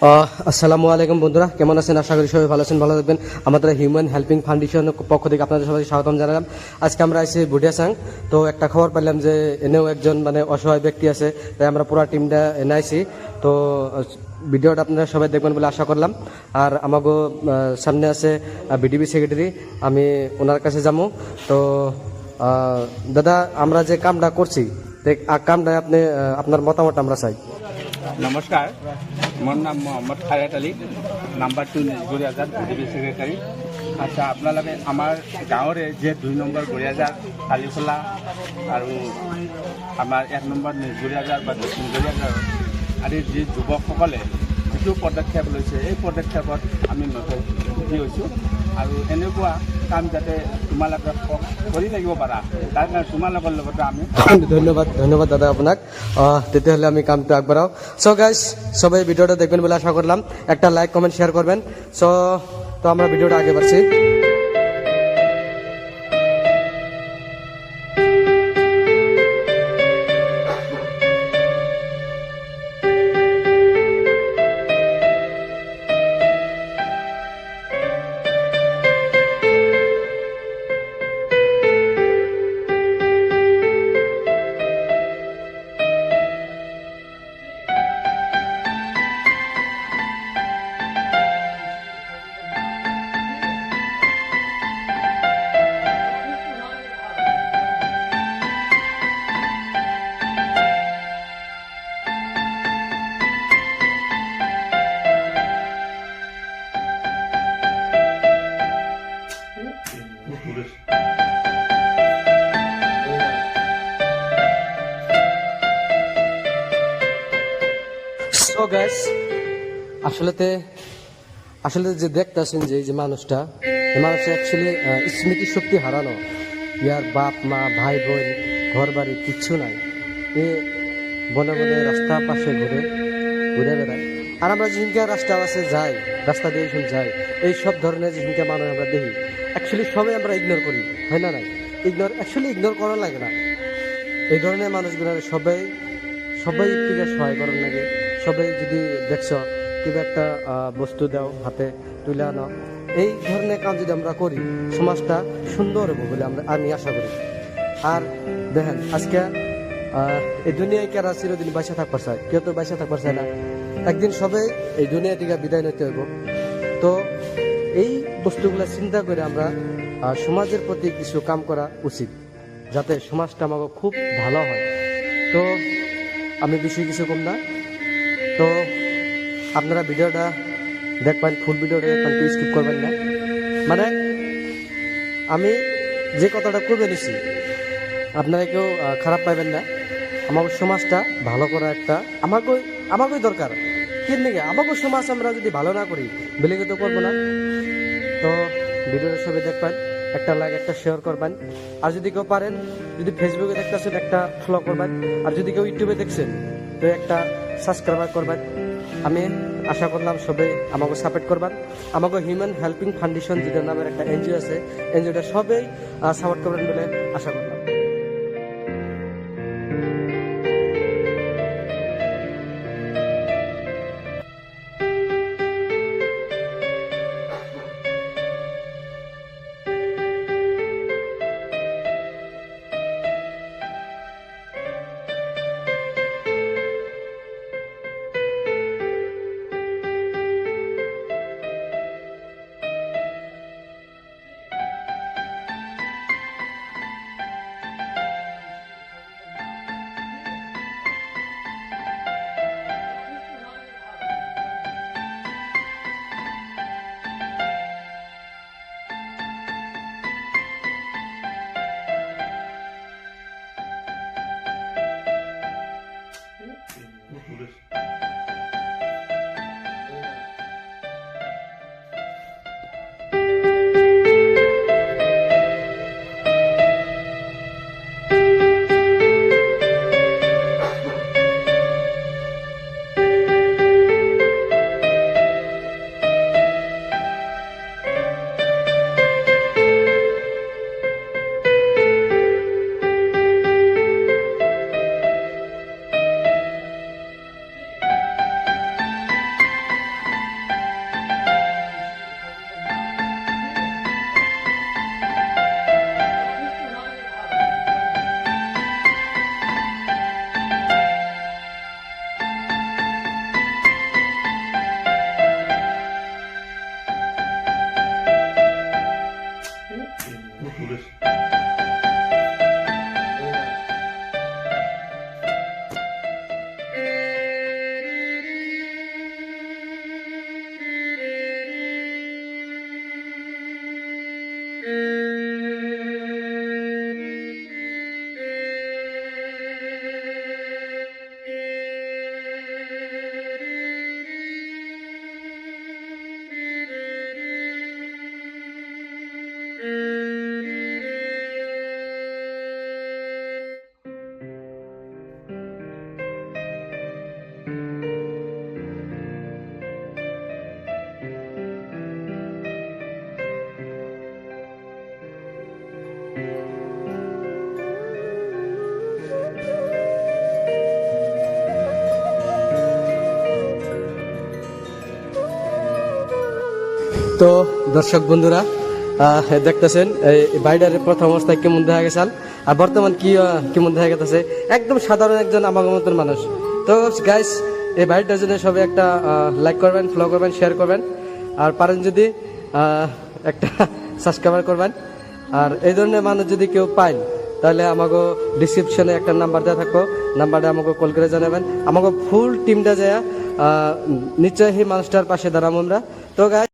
আসসালামু আলাইকুম বন্ধুরা। কেমন আছেন? আশা করি সবাই ভালো আছেন, ভালো থাকবেন। আমাদের হিউম্যান হেল্পিং ফাউন্ডেশন পক্ষ থেকে আপনাদের সবাই স্বাগতম জানালাম। আজকে আমরা আছি বুডিয়াসাং তো একটা খবর পেলাম যে এনেও একজন মানে অসহায় ব্যক্তি আছে, তাই আমরা পুরো টিমটা এনে আইছি তো, ভিডিওটা আপনারা সবাই দেখবেন বলে আশা করলাম। আর আমাকে সামনে আছে বিডিবি সেক্রেটারি আমি ওনার কাছে যাব। তো দাদা, আমরা যে কামটা করছি কামটা আপনি আপনার মতামত আমরা চাই। নমস্কাৰ মোৰ নাম মহম্মদ খায়াত আলী, নাম্বাৰ টু গৰিয়াজাৰ বিজেপি ছেক্ৰেটাৰী আচ্ছা আপোনালোকে আমাৰ গাঁৱৰে যে দুই নম্বৰ গৰিয়াজাৰ কালিখোলা আৰু আমাৰ এক নম্বৰ নিজগৰিয়াজাৰ বা দক্ষিণ গৰিয়াজাৰ আদি যি যুৱকসকলে যিটো পদক্ষেপ লৈছে, এই পদক্ষেপত আমি নথৈ সুখী হৈছোঁ। আৰু এনেকুৱা কাম যাতে তোমালোকে কৰি থাকিব পাৰা। তাৰ কাৰণে তোমালোকৰ লগতে আমি ধন্যবাদ ধন্যবাদ দাদা আপোনাক। তেতিয়াহ'লে আমি কামটো আগবঢ়াওঁ। চ' গাইজ সবাই ভিডিওটা দেখবেন বলে আশা করলাম একটা লাইক কমেন্ট শেয়ার করবেন চ' তো আমরা ভিডিওটা আগে বাড়ছি সো গাইস আসলেতে আসলে যে দেখতেছেন যে যে মানুষটা মানুষটা অ্যাকচুয়ালি স্মৃতি শক্তি হারানো। ইয়ার বাপ, মা, ভাই, বোন ঘর বাড়ি কিচ্ছু নাই। এ বনে বনে রাস্তা পাশে ঘুরে ঘুরে বেড়ায়। আর আমরা যেদিনকে রাস্তা আছে, যাই। রাস্তা দিয়ে যখন যাই। এই সব ধরনের যেদিনকে মানুষ আমরা দেখি অ্যাকচুয়ালি সবাই আমরা ইগনোর করি, হয় না নাই? ইগনোর অ্যাকচুয়ালি ইগনোর করা লাগে না। এই ধরনের মানুষগুলো সবাই সবাই থেকে সহায় করার লাগে। সবাই যদি দেখছ কিবা একটা বস্তু দাও হাতে, তুলে আনো। এই ধরনের কাজ যদি আমরা করি, সমাজটা সুন্দর হবে বলে আমরা, আমি আশা করি। আর দেখেন, আজকে এই দুনিয়ায় কারা চিরদিন বাইসা থাকবার চায় কেউ তো বাইসা থাকবার চায় না। একদিন সবাই এই দুনিয়া থেকে বিদায় নিতে হইব। তো এই বস্তুগুলো চিন্তা করে আমরা সমাজের প্রতি কিছু কাম করা উচিত, যাতে সমাজটা আমাকে খুব ভালো হয়। তো আমি বেশি কিছু কম না। তো আপনারা ভিডিওটা দেখবেন ফুল ভিডিওটা দেখবেন স্কিপ করবেন না। মানে আমি যে কথাটা করবে নিছি আপনারা কেউ খারাপ পাইবেন না। আমাদের সমাজটা ভালো করা একটা আমাকে আমাকেই দরকার। কি নাকি আমাকে সমাজ আমরা যদি ভালো না করি বেলেগে তো করব না। তো ভিডিওটা সবাই দেখবেন, একটা লাইক একটা শেয়ার করবেন। আর যদি কেউ পারেন, যদি ফেসবুকে দেখতেছেন, একটা ফলো করবেন। আর যদি কেউ ইউটিউবে দেখছেন, তো একটা সাবস্ক্রাইব করবেন। আমি আশা করলাম সবাই আমাকে সাপোর্ট করবেন। আমাকে হিউম্যান হেল্পিং ফাউন্ডেশন যেটা নামের একটা এনজিও আছে এনজিওটা সবাই সাপোর্ট করবেন বলে আশা করলাম। Kurtulur. তো দর্শক বন্ধুরা। দেখতেছেন, এই বাইডারের প্রথম অবস্থায় কেমন দেখা গেছে? আর বর্তমান কি কেমন দেখা গেছে? একদম সাধারণ একজন আমার মতন মানুষ। তো গাইস এই বাইকটার জন্য সবাই একটা লাইক করবেন ফলো করবেন শেয়ার করবেন। আর পারেন যদি একটা সাবস্ক্রাইবার করবেন। আর এই ধরনের মানুষ যদি কেউ পান তাহলে আমাকে ডিসক্রিপশনে একটা নাম্বার দেওয়া থাকো নাম্বারটা আমাকে কল করে জানাবেন। আমাকে ফুল টিমটা যায় নিশ্চয়ই সেই মানুষটার পাশে দাঁড়াবো আমরা। তো গাই